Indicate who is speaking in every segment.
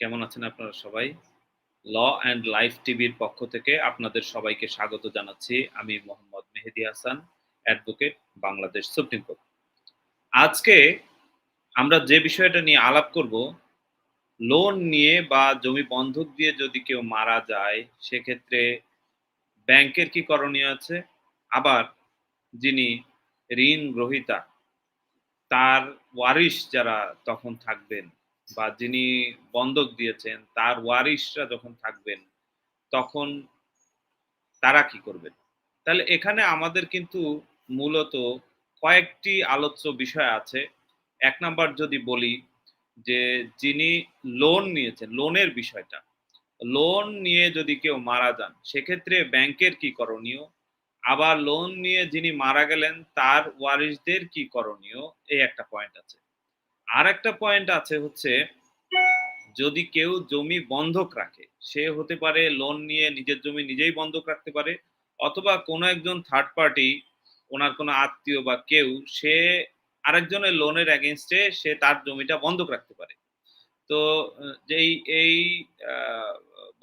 Speaker 1: কেমন আছেন আপনারা সবাই? ল অ্যান্ড লাইফ টিভির পক্ষ থেকে আপনাদের সবাইকে স্বাগত জানাচ্ছি। আমি Mohammad Mehedi Hasan, advocate, Bangladesh supreme court. আজকে আমরা যে বিষয়টা নিয়ে আলাপ করব, লোন নিয়ে বা জমি বন্ধক দিয়ে যদি কেউ মারা যায়, সেক্ষেত্রে ব্যাংকের কি করণীয় আছে? আবার যিনি ঋণ গ্রহীতা, তার ওয়ারিশ যারা তখন থাকবেন বা যিনি বন্ধক দিয়েছেন, তার ওয়ারিশরা যখন থাকবেন, তখন তারা কি করবেন? তাহলে এখানে আমাদের কিন্তু মূলত কয়েকটি আলোচ্য বিষয় আছে। ১ নাম্বার যদি বলি যে, যিনি লোন নিয়েছেন, লোনের বিষয়টা। লোন নিয়ে যদি কেউ মারা যান, সেক্ষেত্রে ব্যাংকের কি করণীয়? আবার লোন নিয়ে যিনি মারা গেলেন, তার ওয়ারিশদের কি করণীয়? এই একটা পয়েন্ট আছে। আরেকটা পয়েন্ট আছে হচ্ছে, যদি কেউ জমি বন্ধক রাখে, সে হতে পারে লোন নিয়ে নিজের জমি নিজেই বন্ধক রাখতে পারে অথবা কোনো একজন থার্ড পার্টি, ওনার কোনো আত্মীয় বা কেউ, সে আরেকজনের লোনের এ সে তার জমিটা বন্ধক রাখতে পারে। তো যেই এই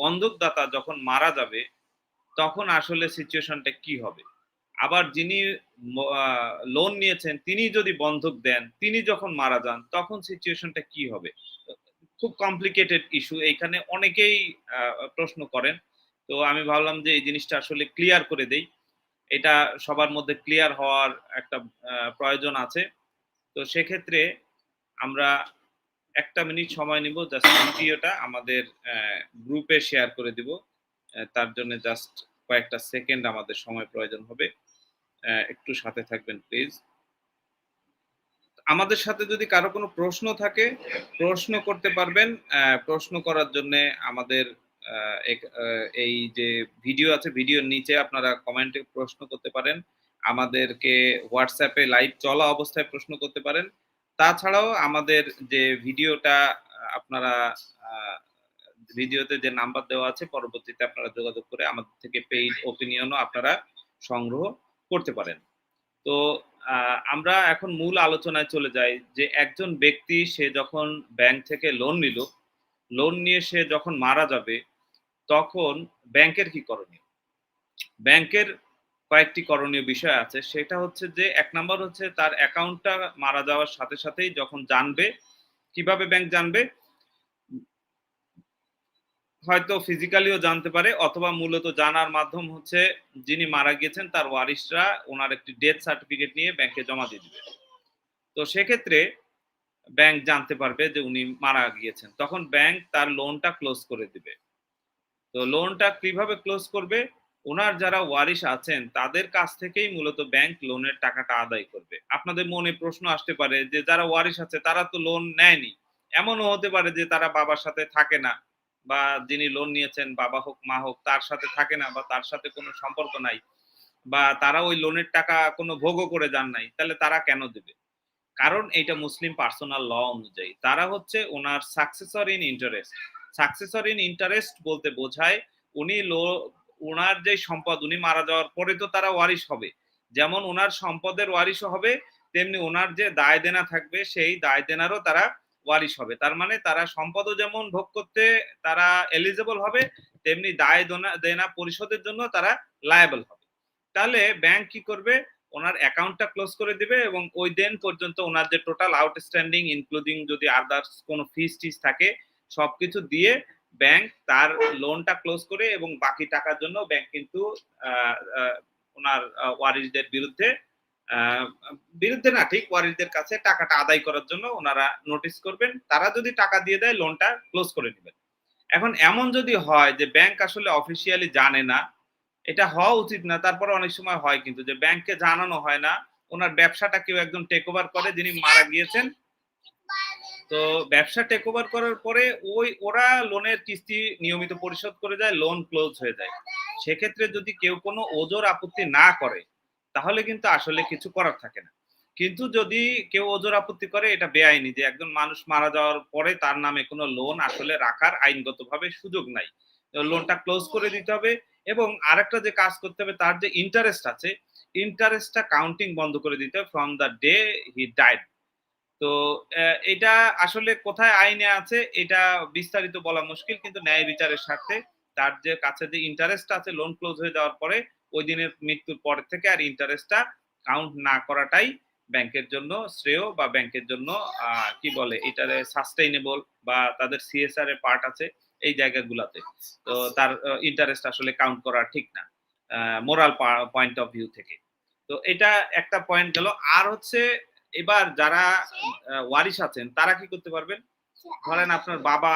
Speaker 1: বন্ধকদাতা যখন মারা যাবে, তখন আসলে সিচুয়েশনটা কি হবে? আবার যিনি লোন নিয়েছেন, তিনি যদি বন্ধক দেন, তিনি যখন মারা যান, তখন সিচুয়েশনটা কি হবে? খুব কমপ্লিকেটেড ইস্যু। এইখানে অনেকেই প্রশ্ন করেন। তো আমি ভাবলাম যে এই জিনিসটা আসলে ক্লিয়ার করে দেই। এটা সবার মধ্যে ক্লিয়ার হওয়ার একটা প্রয়োজন আছে। তো সেক্ষেত্রে আমরা একটা মিনিট সময় নিব জাস্ট ভিডিওটা আমাদের গ্রুপে শেয়ার করে দিব। তার জন্য জাস্ট কয়েকটা সেকেন্ড আমাদের সময় প্রয়োজন হবে। একটু সাথে থাকবেন প্লিজ। আমাদের সাথে যদি কারও কোনো প্রশ্ন থাকে, প্রশ্ন করতে পারবেন। প্রশ্ন করার জন্য আমাদের এই যে ভিডিও আছে, ভিডিওর নিচে আপনারা কমেন্টে প্রশ্ন করতে পারেন। আমাদেরকে হোয়াটসঅ্যাপে লাইভ চলা অবস্থায় প্রশ্ন করতে পারেন। তাছাড়াও আমাদের যে ভিডিওটা আপনারা ভিডিওতে যে নাম্বার দেওয়া আছে, পরবর্তীতে আপনারা যোগাযোগ করে আমাদের থেকে পেইড ওপিনিয়ন ও আপনারা সংগ্রহ করতে পারেন। তো আমরা এখন মূল আলোচনায় চলে যাই যে একজন ব্যক্তি সে যখন ব্যাংক থেকে লোন নিল, লোন নিয়ে সে যখন মারা যাবে, তখন ব্যাংকের কি করণীয়? ব্যাংকের কয়েকটি করণীয় বিষয় আছে। সেটা হচ্ছে যে এক নম্বর হচ্ছে তার অ্যাকাউন্টটা মারা যাওয়ার সাথে সাথেই যখন জানবে, কীভাবে ব্যাংক জানবে? হয়তো ফিজিক্যালিও জানতে পারে, অথবা মূলত জানার মাধ্যম হচ্ছে যিনি মারা গিয়েছেন, তার ওয়ারিশরা ওনার একটি ডেথ সার্টিফিকেট নিয়ে ব্যাংকে জমা দিয়ে দিবে। তো সেক্ষেত্রে ব্যাংক জানতে পারবে যে উনি মারা গিয়েছেন। তখন ব্যাংক তার লোনটা ক্লোজ করে দিবে। তো লোনটা কীভাবে ক্লোজ করবে? ওনার যারা ওয়ারিশ আছেন, তাদের কাছ থেকেই মূলত ব্যাংক লোনের টাকাটা আদায় করবে। আপনাদের মনে প্রশ্ন আসতে পারে যে, যারা ওয়ারিশ আছে, তারা তো লোন নেয়নি। এমনও হতে পারে যে, তারা বাবার সাথে থাকে না বা যিনি লোন নিয়েছেন বাবা হোক, মা হোক তার সাথে থাকে না বা তার সাথে কোনো সম্পর্ক নাই। বা তারা ওই লোনের টাকা কোনো ভোগও করে যান নাই। তাহলে তারা কেন দেবে কারণ এইটা মুসলিম পার্সোনাল ল অনুযায়ী। তারা হচ্ছে ওনার successor in interest. Successor in interest বলতে বোঝায় উনি লো ওনার যে সম্পদ উনি মারা যাওয়ার পরে তো তারা ওয়ারিশ হবে। যেমন ওনার সম্পদের ওয়ারিশও হবে, তেমনি ওনার যে দায়-দেনা থাকবে সেই দায়-দেনারও তারা ওয়ারিশ হবে। তার মানে তারা সম্পদও যেমন ভোগ করতে তারা এলিজেবল হবে, তেমনি দায়-দোনা দেনা পরিশোধের জন্য তারা লায়াবল হবে। তাহলে ব্যাংক কি করবে? ওনার অ্যাকাউন্টটা ক্লোজ করে দিবে এবং ওই দিন পর্যন্ত ওনার যে টোটাল আউটস্ট্যান্ডিং ইনক্লুডিং যদি আদার্স কোনো ফিস-টিস থাকে সবকিছু দিয়ে ব্যাংক তার লোনটা ক্লোজ করে এবং বাকি টাকার জন্য ব্যাংক কিন্তু আ ওয়ারিশদের বিরুদ্ধে বিরুদ্ধে না ঠিক ওয়ারিশদের কাছে টাকাটা আদায় করার জন্য ওনারা নোটিস করবেন। তারা যদি টাকা দিয়ে দেয় লোনটা ক্লোজ করে নিবেন। এখন এমন যদি হয় যে ব্যাংক আসলে অফিসিয়ালি জানে না, এটা হওয়া উচিত না। তারপরে অনেক সময় হয় কিন্তু যে ব্যাংককে জানানো হয় না। ওনার ব্যবসাটা কেউ একজন টেক ওভার করে যিনি মারা গিয়েছেন। তো ব্যবসা টেক ওভার করার পরে ওই ওরা লোনের কিস্তি নিয়মিত পরিশোধ করে যায়, লোন ক্লোজ হয়ে যায়। সেক্ষেত্রে যদি কেউ কোনো ওজোর আপত্তি না করে, তাহলে কিন্তু আসলে কিছু করার থাকে না। কিন্তু যদি কেউ ওজর আপত্তি করে এটা বেআইনি যে একজন মানুষ মারা যাওয়ার পরে তার নামে কোনো লোন আসলে রাখার আইনগতভাবে সুযোগ নাই। লোনটা ক্লোজ করে দিতে হবে এবং আরেকটা যে কাজ করতে হবে তার যে ইন্টারেস্ট আছে, ইন্টারেস্টটা কাউন্টিং বন্ধ করে দিতে হবে from the day he died. তো এটা আসলে কোথায় আইনে আছে এটা বিস্তারিত বলা মুশকিল কিন্তু ন্যায় বিচারের স্বার্থে তার যে কাছে যে ইন্টারেস্ট আছে লোন ক্লোজ হয়ে যাওয়ার পরে ওই দিনের মৃত্যুর পর থেকে আর ইন্টারেস্টটা কাউন্ট না করাটাই ব্যাংকের জন্য শ্রেয় বা ব্যাংকের জন্য কি বলে এটা সাস্টেইনেবল বা তাদের সিএসআর এর পার্ট আছে এই জায়গাগুলোতে। তো তার ইন্টারেস্ট আসলে কাউন্ট করা ঠিক না মোরাল পয়েন্ট অফ ভিউ থেকে। তো এটা একটা পয়েন্ট গেল। আর হচ্ছে এবার যারা ওয়ারিশ আছেন, তারা কি করতে পারবেন? ধরেন আপনার বাবা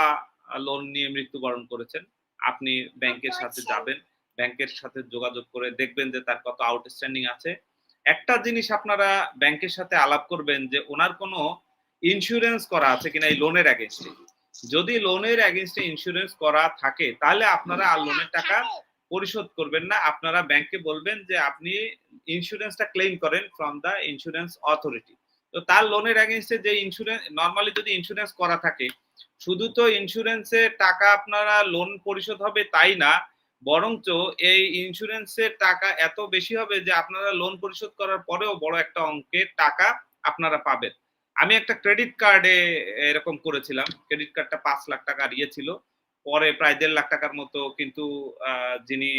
Speaker 1: লোন নিয়ে মৃত্যুবরণ করেছেন, আপনি ব্যাংকের সাথে যাবেন। ব্যাংকের সাথে যোগাযোগ করে দেখবেন যে তার কত আউটস্ট্যান্ডিং আছে। একটা জিনিস আপনারা ব্যাংকের সাথে আলাপ করবেন যে ওনার কোনো ইন্স্যুরেন্স করা আছে কিনা এই লোনের অ্যাগেনস্টে যদি লোনের অ্যাগেনস্টে ইন্স্যুরেন্স করা থাকে, তাহলে আপনারা আর লোনের টাকা পরিশোধ করবেন না। আপনারা ব্যাংকে বলবেন যে আপনি ইন্স্যুরেন্সটা ক্লেম করেন ফ্রম দা ইন্স্যুরেন্স অথরিটি তো তার লোনের অ্যাগেনস্টে যে ইন্স্যুরেন্স নর্মালি যদি ইন্স্যুরেন্স করা থাকে, শুধু তো ইন্স্যুরেন্সের টাকা আপনারা লোন পরিশোধ হবে তাই না বরঞ্চ এই ইন্স্যুরেন্সের টাকা এত বেশি হবে যে আপনারা লোন পরিশোধ করার পরেও বড় একটা অঙ্কের টাকা আপনারা পাবেন। আমি একটা ক্রেডিট কার্ডে এরকম করেছিলাম। ক্রেডিট কার্ডটা পাঁচ লাখ টাকা ইয়ে ছিল। পরে প্রায় দেড় লাখ টাকার মতো কিন্তু যিনি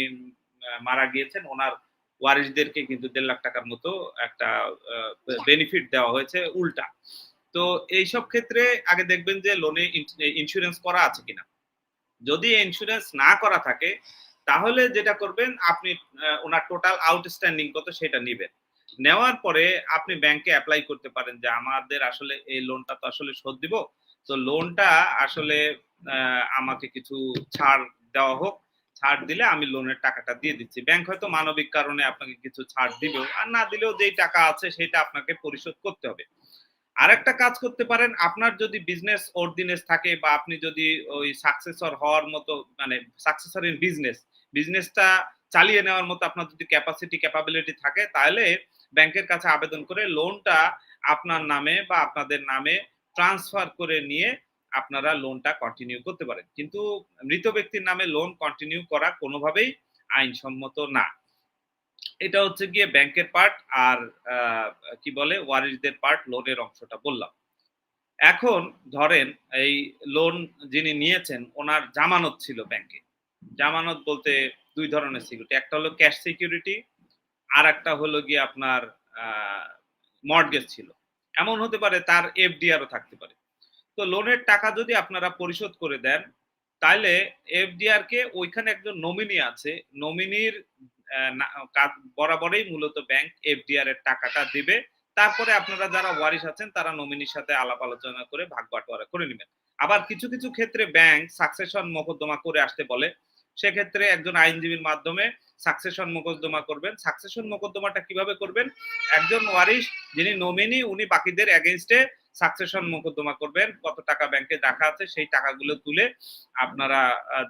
Speaker 1: মারা গিয়েছেন, ওনার ওয়ারিসদেরকে কিন্তু দেড় লাখ টাকার মতো একটা বেনিফিট দেওয়া হয়েছে উল্টা। তো এইসব ক্ষেত্রে আগে দেখবেন যে লোনে ইন্স্যুরেন্স করা আছে কিনা। যদি ইন্স্যুরেন্স না করা থাকে তাহলে যেটা করবেন, আপনি ওনার টোটাল আউটস্ট্যান্ডিং কত সেটা নেবেন। নেওয়ার পরে আপনি ব্যাংকে অ্যাপ্লাই করতে পারেন যে, আমাদের আসলে এই লোনটা তো আসলে শোধ দিব। তো লোনটা আসলে আমাকে কিছু ছাড় দেওয়া হোক। ছাড় দিলে আমি লোনের টাকাটা দিয়ে দিচ্ছি। ব্যাংক হয়তো মানবিক কারণে আপনাকে কিছু ছাড় দিবেও। আর না দিলেও যেই টাকা আছে সেটা আপনাকে পরিশোধ করতে হবে। আরেকটা কাজ করতে পারেন, আপনার যদি বিজনেস অর্ডিনেন্স থাকে বা আপনি যদি ওই সাকসেসর হওয়ার মতো মানে সাকসেসর ইন বিজনেস বিজনেসটা চালিয়ে নেওয়ার মতো আপনার যদি ক্যাপাসিটি ক্যাপাবিলিটি থাকে, তাহলে ব্যাংকের কাছে আবেদন করে লোনটা আপনার নামে বা আপনাদের নামে ট্রান্সফার করে নিয়ে আপনারা লোনটা কন্টিনিউ করতে পারেন। কিন্তু মৃত ব্যক্তির নামে লোন কন্টিনিউ করা কোনোভাবেই আইনসম্মত না। এটা হচ্ছে গিয়ে ব্যাংকের পার্ট আর কি বলে, ওয়ারিশদের পার্ট লোনের অংশটা বললাম। এখন ধরেন এই লোন যিনি নিয়েছেন, ওনার জামানত ছিল ব্যাংকে। জামানত বলতে দুই ধরনের সিকিউরিটি একটা হলো ক্যাশ সিকিউরিটি আর একটা হলো গিয়ে আপনার মর্টগেজ ছিল। এমন হতে পারে তার এফডিআরও থাকতে পারে। তো লোনের টাকা যদি আপনারা পরিশোধ করে দেন তাহলে এফডিআর কে ওইখানে একজন নমিনি আছে। নমিনির বরাবরই মূলত ব্যাংক এফডিআর এর টাকাটা দিবে। তারপরে আপনারা যারা ওয়ারিশ আছেন, তারা নমিনির সাথে আলাপ আলোচনা করে ভাগ বাটোয়ারা করে নেবেন। আবার কিছু কিছু ক্ষেত্রে ব্যাংক সাকসেশন মোকদ্দমা করে আসতে বলে। সেক্ষেত্রে একজন আইনজীবীর মাধ্যমে সাকসেশন মোকদ্দমা করবেন। সাকসেশন মোকদ্দমাটা কীভাবে করবেন? একজন ওয়ারিশ, যিনি নমিনি উনি বাকিদের এগেনস্টে সাকসেশন মোকদ্দমা করবেন, কত টাকা ব্যাংকে রাখা আছে সেই টাকাগুলো তুলে আপনারা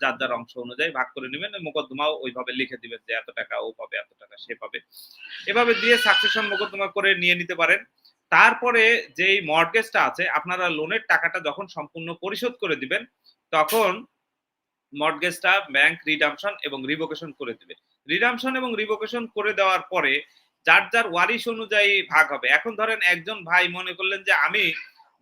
Speaker 1: যার যার অংশ অনুযায়ী ভাগ করে নেবেন মোকদ্দমাও ওইভাবে লিখে দিবেন যে এত টাকা ও পাবে, এত টাকা সে পাবে। এভাবে দিয়ে সাকসেশন মোকদ্দমা করে নিয়ে নিতে পারেন। তারপরে যেই মর্টগেজটা আছে, আপনারা লোনের টাকাটা যখন সম্পূর্ণ পরিশোধ করে দিবেন, তখন মর্টগেজটা ব্যাংক রিডামশন এবং রিভোকেশন করে দিবে। রিডামশন এবং রিভোকেশন করে দেওয়ার পরে যার যার ওয়ারিশ অনুযায়ী ভাগ হবে। এখন ধরেন একজন ভাই মনে করলেন যে আমি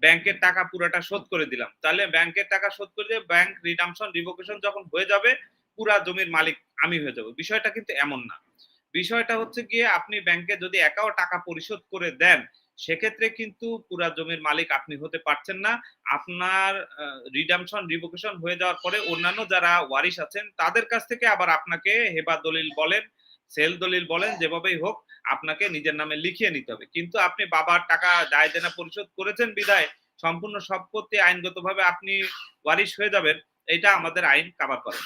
Speaker 1: ব্যাংকের টাকা পুরাটা শোধ করে দিলাম। তাহলে ব্যাংকের টাকা শোধ করে দিয়ে ব্যাংক রিডামশন, রিভোকেশন যখন হয়ে যাবে, পুরা জমির মালিক আমি হয়ে যাব। বিষয়টা কিন্তু এমন না। বিষয়টা হচ্ছে গিয়ে আপনি ব্যাংকে যদি একাও টাকা পরিশোধ করে দেন, সেক্ষেত্রে কিন্তু পুরা জমির মালিক আপনি হতে পারছেন না। আপনার রিডামশন, রিভোকেশন হয়ে যাওয়ার পরে অন্যান্য যারা ওয়ারিশ আছেন, তাদের কাছ থেকে আবার আপনাকে হেবা দলিল বলেন। সেল দলিল বলেন, যেভাবেই হোক আপনাকে নিজের নামে লিখিয়ে নিতে হবে। কিন্তু আপনি বাবার টাকা দায় দেনা পরিশোধ করেছেন বিদায় সম্পূর্ণ সম্পত্তি আইনগতভাবে আপনি ওয়ারিশ হয়ে যাবেন, এটা আমাদের আইন কাভার করে।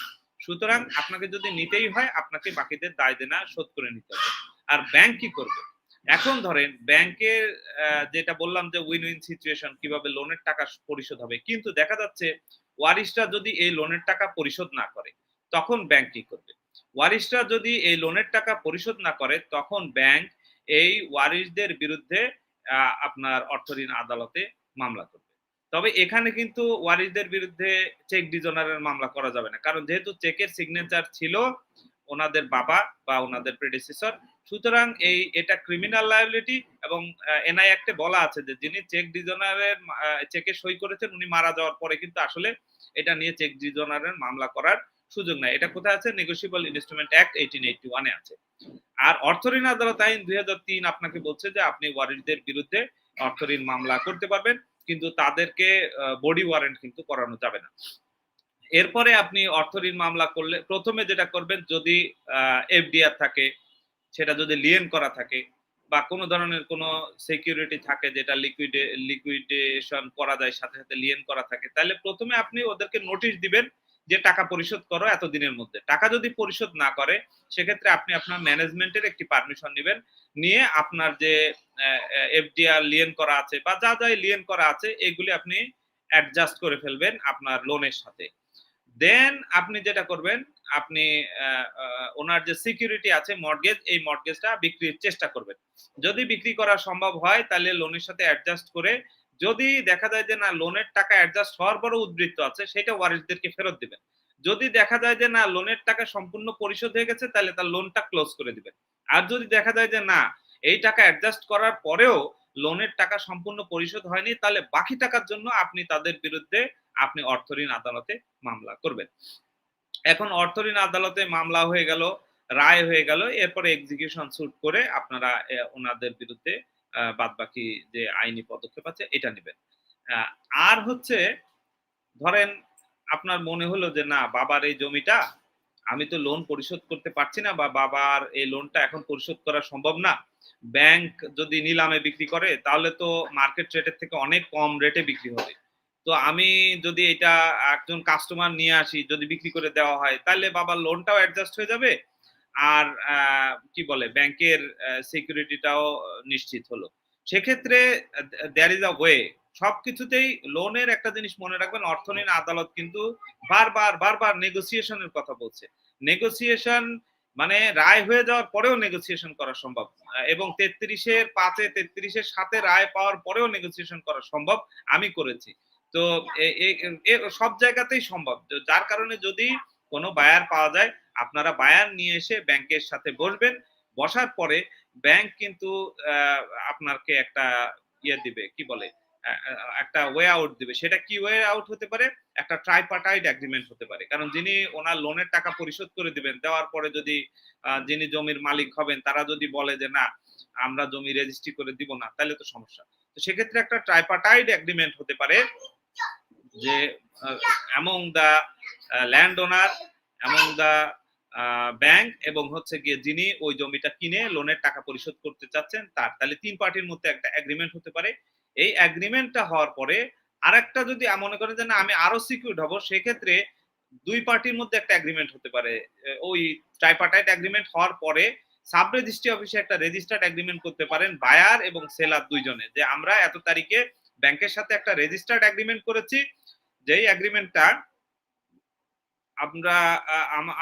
Speaker 1: সুতরাং আপনাকে যদি নিতেই হয়, আপনাকে বাকিদের দায় দেনা শোধ করে নিতে হবে। আর ব্যাংক কি করবে? এখন ধরেন ব্যাংকের যেটা বললাম যে উইন উইন সিচুয়েশন কীভাবে লোনের টাকা পরিশোধ হবে। কিন্তু দেখা যাচ্ছে ওয়ারিশরা যদি এই লোনের টাকা পরিশোধ না করে, তখন ব্যাংক কি করবে? ওয়ারিশরা যদি এই লোনের টাকা পরিশোধ না করে, তখন ব্যাংক এই ওয়ারিশদের বিরুদ্ধে আপনার অর্থ ঋণ আদালতে মামলা করবে। তবে এখানে কিন্তু ওয়ারিশদের বিরুদ্ধে চেক ডিজনারের মামলা করা যাবে না। কারণ যেহেতু চেকের সিগনেচার ছিল ওনাদের বাবা বা ওনাদের প্রেডিসেসর সুতরাং এই, এটা ক্রিমিনাল লায়াবিলিটি এবং এনআই অ্যাক্টে বলা আছে যে যিনি চেক ডিজনারের চেকে সই করেছেন, উনি মারা যাওয়ার পরে কিন্তু আসলে এটা নিয়ে চেক ডিজনারের মামলা করার সুযোগ নাই। এটা কোথায় আছে? Negotiable instrument act eighteen eighty ওয়ানে আছে। আর অর্থঋণ আদালত আইন দুই আপনাকে বলছে যে আপনি ওয়ারিশদের বিরুদ্ধে অর্থঋণ মামলা করতে পারবেন, কিন্তু তাদেরকে বডি ওয়ারেন্ট কিন্তু করানো যাবে না। এরপরে আপনি অর্থঋণ মামলা করলে প্রথমে যেটা করবেন, যদি এফডিআর থাকে, সেটা যদি লিয়েন করা থাকে বা কোনো ধরনের কোনো সিকিউরিটি থাকে যেটা লিকুইডে লিকুইডেশন করা যায়, সাথে সাথে লিয়েন করা থাকে, তাহলে প্রথমে আপনি ওদেরকে নোটিশ দিবেন যে টাকা পরিশোধ করো এতদিনের মধ্যে। টাকা যদি পরিশোধ না করে, সেক্ষেত্রে আপনি আপনার ম্যানেজমেন্টের একটি পারমিশন নেবেন। নিয়ে আপনার যে এফডিআর লিয়েন করা আছে বা যা যা লিয়েন করা আছে, এগুলি আপনি অ্যাডজাস্ট করে ফেলবেন আপনার লোনের সাথে। দেন আপনি যেটা করবেন, আপনি ওনার যে সিকিউরিটি আছে মর্গেজ এই মর্গেজটা বিক্রির চেষ্টা করবেন। যদি বিক্রি করা সম্ভব হয়, তাহলে লোনের সাথে অ্যাডজাস্ট করে যদি দেখা যায় যে, না লোনের টাকা অ্যাডজাস্ট হওয়ার পরও উদ্বৃত্ত আছে, সেটা ওয়ারিশদেরকে ফেরত দিবেন। যদি দেখা যায় যে, না লোনের টাকা সম্পূর্ণ পরিশোধ হয়ে গেছে, তাহলে তার লোনটা ক্লোজ করে দিবেন। আর যদি দেখা যায় যে, না, এই টাকা অ্যাডজাস্ট করার পরেও লোনের টাকা সম্পূর্ণ পরিশোধ হয়নি, তাহলে বাকি টাকার জন্য আপনি তাদের বিরুদ্ধে আপনি অর্থঋণ আদালতে মামলা করবেন। এখন অর্থঋণ আদালতে মামলা হয়ে গেল, রায় হয়ে গেল, এরপরে এক্সিকিউশন শুট করে আপনারা ওনাদের বিরুদ্ধে বাদ বাকি যে আইনি পদক্ষেপ আছে, এটা নেবেন। আর হচ্ছে, ধরেন আপনার মনে হলো যে, না, বাবার এই জমিটা আমি তো লোন পরিশোধ করতে পারছি না বা বাবার এই লোনটা এখন পরিশোধ করা সম্ভব না। ব্যাংক যদি নিলামে বিক্রি করে, তাহলে তো মার্কেট রেটের থেকে অনেক কম রেটে বিক্রি হবে। তো আমি যদি এটা একজন কাস্টমার নিয়ে আসি, যদি বিক্রি করে দেওয়া হয়, তাহলে বাবার লোনটাও অ্যাডজাস্ট হয়ে যাবে আর কি বলে, ব্যাংকের সিকিউরিটিটাও নিশ্চিত হলো। সেক্ষেত্রে দেয়ার ইজ আ ওয়ে সবকিছুতেই লোনের একটা জিনিস মনে রাখবেন অর্থনীতি আদালত কিন্তু বারবার বারবার নেগোসিয়েশনের কথা বলছে। নেগোসিয়েশন মানে রায় হয়ে যাওয়ার পরেও নেগোসিয়েশন করা সম্ভব। এবং তেত্রিশের পাঁচে, তেত্রিশের সাথে রায় পাওয়ার পরেও নেগোসিয়েশন করা সম্ভব আমি করেছি। তো সব জায়গাতেই সম্ভব। যার কারণে যদি কোনো বায়ার পাওয়া যায় আপনারা বায়ার নিয়ে এসে ব্যাংকের সাথে বসবেন, বসার পরে ব্যাংক কিন্তু আপনাকে একটা ইয়ে দিবে, কি বলে একটা ওয়ে আউট দিবে। সেটা কি ওয়ে আউট হতে পারে? একটা ট্রাইপার্টাইড এগ্রিমেন্ট হতে পারে। কারণ যিনি ওনার লোনের টাকা পরিশোধ করে দিবেন, দেওয়ার পরে যদি যিনি জমির মালিক হবেন, তারা যদি বলে যে না, আমরা জমি রেজিস্ট্রি করে দিব না, তাহলে তো সমস্যা। তো সেক্ষেত্রে একটা ট্রাইপার্টাইড এগ্রিমেন্ট হতে পারে যে among the land owner among the bank এবং হচ্ছে গিয়ে যিনি ওই জমিটা কিনে লোনের টাকা পরিশোধ করতে চাচ্ছেন, তার। তাহলে তিন পার্টির মধ্যে একটা এগ্রিমেন্ট হতে পারে। এই এগ্রিমেন্টটা হওয়ার পরে আরেকটা যদি মনে করেন যে না, আমি আরও সিকিউর হব, সেক্ষেত্রে দুই পার্টির মধ্যে একটা এগ্রিমেন্ট হতে পারে। ওই ট্রাইপার্টাইট এগ্রিমেন্ট হওয়ার পরে সাব রেজিস্ট্রি অফিসে একটা রেজিস্টার্ড এগ্রিমেন্ট করতে পারেন বায়ার এবং সেলার দুইজনে। যে আমরা এত তারিখে ব্যাংকের সাথে একটা রেজিস্টার্ড এগ্রিমেন্ট করেছি, যেই এগ্রিমেন্টটা আমরা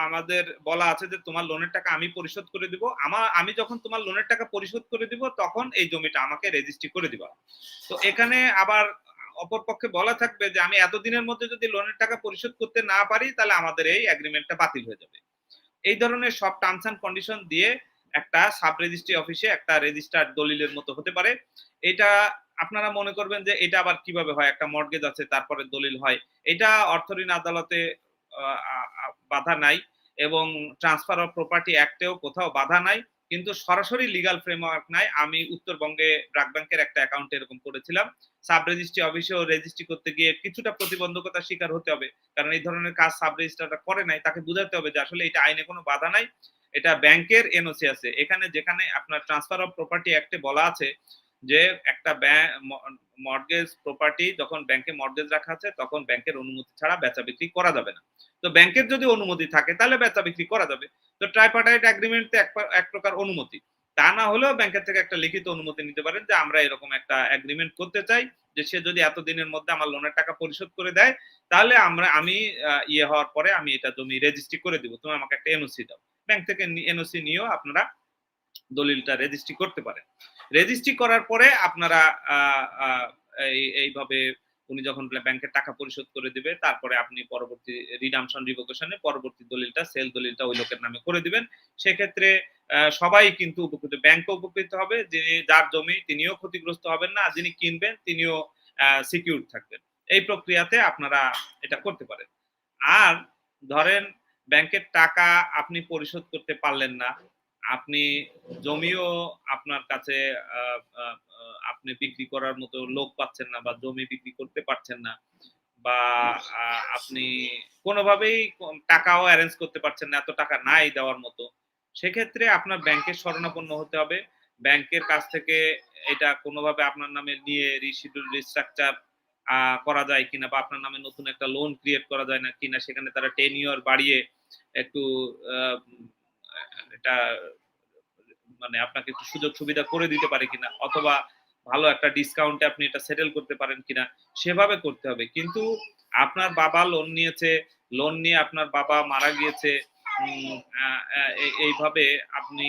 Speaker 1: আমাদের বলা আছে যে তোমার লোনের টাকা আমি পরিশোধ করে দিব। আমার আমি যখন তোমার লোনের টাকা পরিশোধ করে দিব, তখন এই জমিটা আমাকে রেজিস্ট্রি করে দিবা। তো এখানে আবার অপরপক্ষে বলা থাকবে যে আমি এতদিনের মধ্যে যদি লোনের টাকা পরিশোধ করতে না পারি, তাহলে আমাদের এই এগ্রিমেন্টটা বাতিল হয়ে যাবে। এই ধরনের সব টার্মস অ্যান্ড কন্ডিশন দিয়ে একটা সাব রেজিস্ট্রি অফিসে একটা রেজিস্টার্ড দলিলের মতো হতে পারে। এটা আপনারা মনে করবেন যে এটা আবার কীভাবে হয়? একটা মর্গেজ আছে, তারপরে দলিল হয়। এটা অর্থঋণ আদালতে বাধা নাই এবং ট্রান্সফার অফ প্রপার্টি অ্যাক্টেও কোথাও বাধা নাই। কিন্তু সরাসরি লিগাল ফ্রেমওয়ার্ক নাই। আমি উত্তরবঙ্গে ব্রাক ব্যাংকের একটা অ্যাকাউন্ট এরকম করেছিলাম। সাব রেজিস্ট্রি অফিসেও রেজিস্ট্রি করতে গিয়ে কিছুটা প্রতিবন্ধকতার শিকার হতে হবে। কারণ এই ধরনের কাজ সাব রেজিস্ট্রারটা করে নাই। তাকে বুঝাতে হবে যে আসলে এটা আইনে কোনো বাধা নাই। এটা ব্যাংকের এনওসি আছে। এখানে যেখানে আপনার ট্রান্সফার অফ প্রপার্টি অ্যাক্টে বলা আছে যে একটা মর্গেজ প্রপার্টি যখন ব্যাংকে মর্গেজ রাখা আছে, তখন ব্যাংকের অনুমতি ছাড়া বেচা বিক্রি করা যাবে না। তো ব্যাংকের যদি অনুমতি থাকে, তাহলে বেচা বিক্রি করা যাবে। তো ট্রাইপার্টাইট এগ্রিমেন্ট এক প্রকার অনুমতি। তা না হলেও ব্যাংকের থেকে একটা লিখিত অনুমতি নিতে পারেন যে, আমরা এরকম একটা এগ্রিমেন্ট করতে চাই যে, সে যদি এতদিনের মধ্যে আমার লোনের টাকা পরিশোধ করে দেয়, তাহলে আমরা, আমি ইয়ে হওয়ার পরে আমি এটা জমি রেজিস্ট্রি করে দিব। তুমি আমাকে একটা এনওসি দাও। ব্যাংক থেকে এনওসি নিয়েও আপনারা দলিলটা রেজিস্ট্রি করতে পারেন। রেজিস্ট্রি করার পরে আপনারা এইভাবে উনি যখন ব্যাংকের টাকা পরিশোধ করে দিবে, তারপরে আপনি পরবর্তী রিডামশন রিভোকেশনে পরবর্তী দলিলটা সেল দলিলটা ওই লোকের নামে করে দিবেন। সেক্ষেত্রে সবাই কিন্তু উপকৃত ব্যাংকও উপকৃত হবে, যিনি, যার জমি তিনিও ক্ষতিগ্রস্ত হবেন না, যিনি কিনবেন তিনিও সিকিউর থাকবেন। এই প্রক্রিয়াতে আপনারা এটা করতে পারেন। আর ধরেন ব্যাংকের টাকা আপনি পরিশোধ করতে পারলেন না আপনি জমিও আপনার কাছে আপনি বিক্রি করার মতো লোক পাচ্ছেন না বা জমি বিক্রি করতে পারছেন না বা আপনি কোনোভাবেই টাকাও অ্যারেঞ্জ করতে পারছেন না, এত টাকা নাই দেওয়ার মতো। সেক্ষেত্রে আপনার ব্যাংকের শরণাপন্ন হতে হবে। ব্যাংকের কাছ থেকে এটা কোনোভাবে আপনার নামে নিয়ে রিশিডিউল রিস্ট্রাকচার করা যায় কিনা বা আপনার নামে নতুন একটা লোন ক্রিয়েট করা যায় না কিনা, সেখানে তারা টেন ইয়ার বাড়িয়ে একটু এটা মানে আপনাকে একটু সুযোগ সুবিধা করে দিতে পারে কিনা, অথবা ভালো একটা ডিসকাউন্টে আপনি এটা সেটেল করতে পারেন কিনা, সেভাবে করতে হবে। কিন্তু আপনার বাবা লোন নিয়েছে লোন নিয়ে আপনার বাবা মারা গিয়েছে এইভাবে আপনি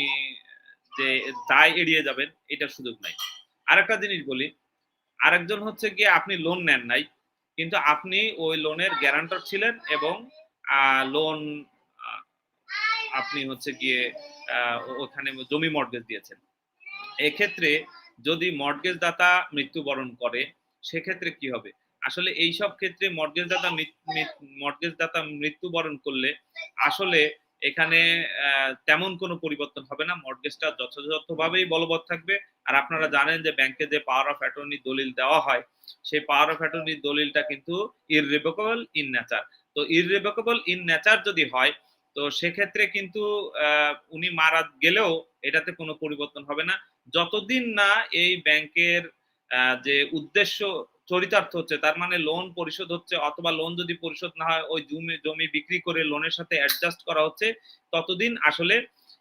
Speaker 1: যে দায় এড়িয়ে যাবেন এটা সুযোগ নাই। আরেকটা জিনিস বলি, আরেকজন হচ্ছে গিয়ে আপনি লোন নেন নাই, কিন্তু আপনি ওই লোনের গ্যারান্টার ছিলেন এবং লোন আপনি হচ্ছে গিয়ে ওখানে জমি মর্গেজ দিয়েছেন। এক্ষেত্রে যদি মর্গেজ দাতা মৃত্যুবরণ করে, সেক্ষেত্রে কি হবে? আসলে এই সব ক্ষেত্রে মর্গেজ দাতা মর্গেজ দাতা মৃত্যুবরণ করলে আসলে এখানে তেমন কোনো পরিবর্তন হবে না। মর্গেজটা যথাযথভাবেই বলবৎ থাকবে। আর আপনারা জানেন যে ব্যাংকে যে পাওয়ার অফ অ্যাটর্নি দলিল দেওয়া হয়, সেই পাওয়ার অফ অ্যাটর্নি দলিলটা কিন্তু ইররিভোকেবল ইন নেচার তো ইররিভোকেবল ইন নেচার যদি হয় তো সেক্ষেত্রে কিন্তু উনি মারা গেলেও এটাতে কোনো পরিবর্তন হবে না। যতদিন না এই ব্যাংকের যে উদ্দেশ্য, চরিতার্থ হচ্ছে, তার মানে লোন পরিশোধ হচ্ছে অথবা লোন যদি পরিশোধ না হয়, ওই জমি জমি বিক্রি করে লোনের সাথে অ্যাডজাস্ট করা হচ্ছে, ততদিন আসলে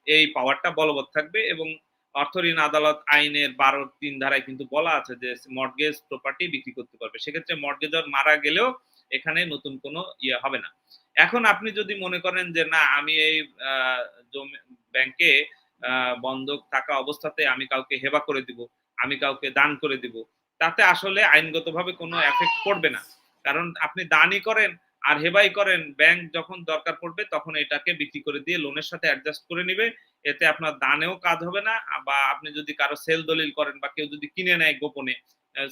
Speaker 1: এই পাওয়ারটা বলবৎ থাকবে এবং অর্থ ঋণ আদালত আইনের বারো তিন ধারায় কিন্তু বলা আছে যে মর্গেজ প্রপার্টি বিক্রি করতে পারবে। সেক্ষেত্রে মর্গেজর মারা গেলেও এখানে নতুন কোনো ইয়ে হবে না। এখন আপনি যদি মনে করেন যে, না, আমি এই ব্যাংকে বন্ধক থাকা অবস্থাতে আমি কাউকে হেবা করে দিব, আমি কাউকে দান করে দিব, তাতে আসলে আইনগতভাবে কোনো এফেক্ট পড়বে না। কারণ আপনি দানই করেন আর হেবাই করেন, ব্যাংক যখন দরকার পড়বে তখন এটাকে বিক্রি করে দিয়ে লোনের সাথে অ্যাডজাস্ট করে নিবে, এতে আপনার দানেও কাজ হবে না বা আপনি যদি কারও সেল দলিল করেন বা কেউ যদি কিনে নেয় গোপনে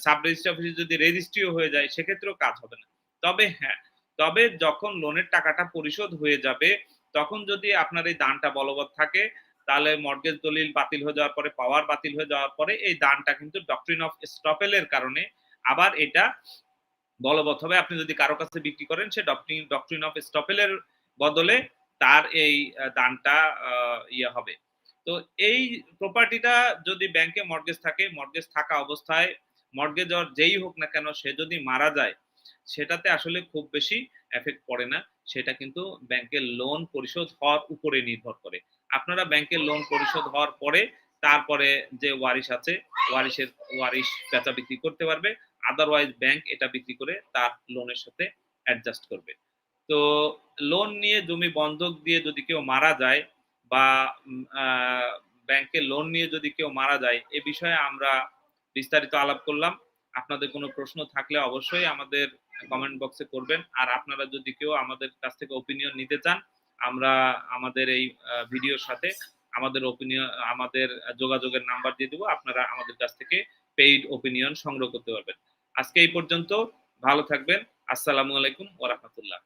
Speaker 1: সাব রেজিস্ট্রি অফিসে যদি রেজিস্ট্রিও হয়ে যায়, সেক্ষেত্রেও কাজ হবে না। তবে হ্যাঁ তবে যখন লোনের টাকাটা পরিশোধ হয়ে যাবে, তখন যদি আপনার এই দানটা বলবৎ থাকে, তাহলে মর্গেজ দলিল বাতিল হয়ে যাওয়ার পরে পাওয়ার বাতিল হয়ে যাওয়ার পরে এই দানটা কিন্তু ডক্ট্রিন অফ স্টপেলের কারণে আবার এটা বলবৎ হবে। আপনি যদি কারও কাছে বিক্রি করেন, সে ডক্ট্রিন ডক্ট্রিন অফ স্টপেলের বদলে তার এই দানটা ইয়ে হবে। তো এই প্রপার্টিটা যদি ব্যাংকে মর্গেজ থাকে মর্গেজ থাকা অবস্থায় মর্গেজর যেই হোক না কেন, সে যদি মারা যায় সেটাতে আসলে খুব বেশি এফেক্ট পড়ে না। সেটা কিন্তু ব্যাংকের লোন পরিশোধ হওয়ার উপরে নির্ভর করে। আপনারা ব্যাংকের লোন পরিশোধ হওয়ার পরে তারপরে যে ওয়ারিশ আছে, ওয়ারিশের, ওয়ারিশ বেচা বিক্রি করতে পারবে। আদারওয়াইজ ব্যাংক এটা বিক্রি করে তার লোনের সাথে অ্যাডজাস্ট করবে। তো লোন নিয়ে জমি বন্ধক দিয়ে যদি কেউ মারা যায় বা ব্যাংকে লোন নিয়ে যদি কেউ মারা যায়, এ বিষয়ে আমরা বিস্তারিত আলাপ করলাম। আপনাদের কোনো প্রশ্ন থাকলে অবশ্যই আমাদের কমেন্ট বক্সে করবেন। আর আপনারা যদি কেউ আমাদের কাছ থেকে ওপিনিয়ন নিতে চান, আমরা আমাদের এই ভিডিওর সাথে আমাদের ওপিনিয়ন আমাদের যোগাযোগের নাম্বার দিয়ে দেবো। আপনারা আমাদের কাছ থেকে পেইড ওপিনিয়ন সংগ্রহ করতে পারবেন। আজকে এই পর্যন্ত ভালো থাকবেন। আসসালামু আলাইকুম ওয়া রাহমাতুল্লাহ।